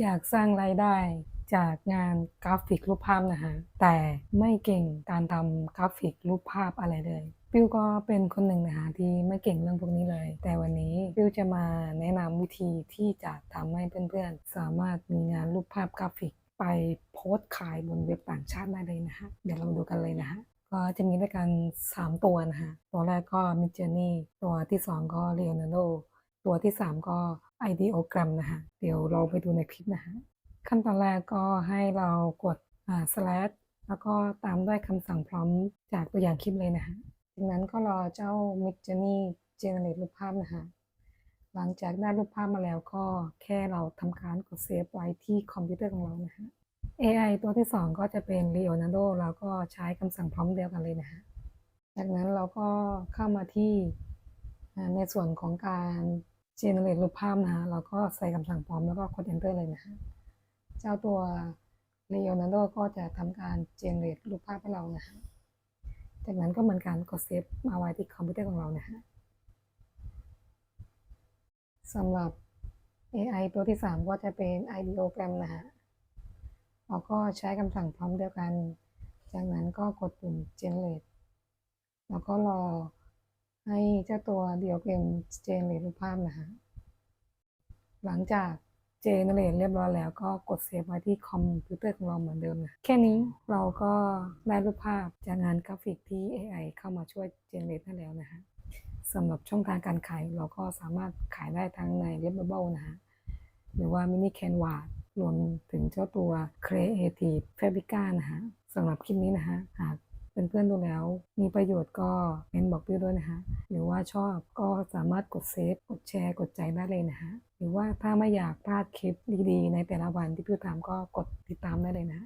อยากสร้างรายได้จากงานกราฟิกรูปภาพนะฮะ แต่ไม่เก่งการทำกราฟิกรูปภาพอะไรเลย ปิวก็เป็นคนหนึ่งนะฮะที่ไม่เก่งเรื่องพวกนี้เลย แต่วันนี้ปิวจะมาแนะนำวิธีที่จะทำให้เพื่อนๆ สามารถมีงานรูปภาพกราฟิกไปโพสต์ขายบนเว็บต่างชาติได้เลยนะฮะ เดี๋ยวเรามาดูกันเลยนะฮะก็จะมีด้วยกัน 3 ตัวนะฮะ ตัวแรกก็ Mid Journey ตัวที่ 2 ก็ Leonardo ตัวที่ 3 ก็ Ideogram นะฮะเดี๋ยวเราไปดูในคลิปนะฮะขั้นตอนแรกก็ให้เรากดอ่า slash แล้วก็ตามด้วยคำสั่งพร้อมจากตัวอย่างคลิปเลยนะฮะจากนั้นก็รอเจ้า Mid Journey generate รูปภาพนะฮะหลังจากได้รูปภาพมาแล้วก็แค่เราทำการกดเซฟไว้ที่คอมพิวเตอร์ของเรานะฮะ AI ตัวที่ 2 ก็จะเป็น Leonardo แล้วก็ใช้คำสั่งพร้อมเดียวกันเลยนะฮะจากนั้นเราก็เข้ามาที่ในส่วนของการ generate รูปภาพนะฮะเราก็ใส่คำสั่งพร้อมแล้วก็กด enter เลยนะฮะเจ้าตัว Leonardo ก็จะทำการ generate รูปภาพให้เรานะฮะจากนั้นก็เหมือนการกดเซฟมาไว้ที่คอมพิวเตอร์ของเรานะฮะสำหรับ AI ตัวที่ 3 ก็จะเป็น Ideogram นะฮะเราก็ใช้คำสั่งพร้อมเดียวกัน จากนั้นก็กดปุ่ม generate แล้วก็รอ ให้เจ้าตัว Ideogram generate รูปภาพนะฮะหลังจาก generate เรียบร้อยแล้วก็กดเซฟไว้ที่คอมพิวเตอร์ของเราเหมือนเดิมนะแค่นี้เราก็ได้รูปภาพจากงานกราฟิกที่ AI เข้ามาช่วย generate ให้แล้วนะฮะสำหรับช่องทางการขายเราก็สามารถขายได้ทั้งใน Redbubble นะฮะหรือว่า Mini Canva รวมถึงเจ้าตัว Creative Fabrica นะฮะสำหรับคลิปนี้นะฮะหาก เพื่อนๆดูแล้ว มีประโยชน์ก็เม้นบอกพี่ด้วยนะคะ หรือว่าชอบก็สามารถกดเซฟ กดแชร์ กดใจได้เลยนะคะหรือว่าถ้าไม่อยากพลาดคลิปดีๆ ในแต่ละวันที่พี่ทำก็กดติดตามได้เลยนะ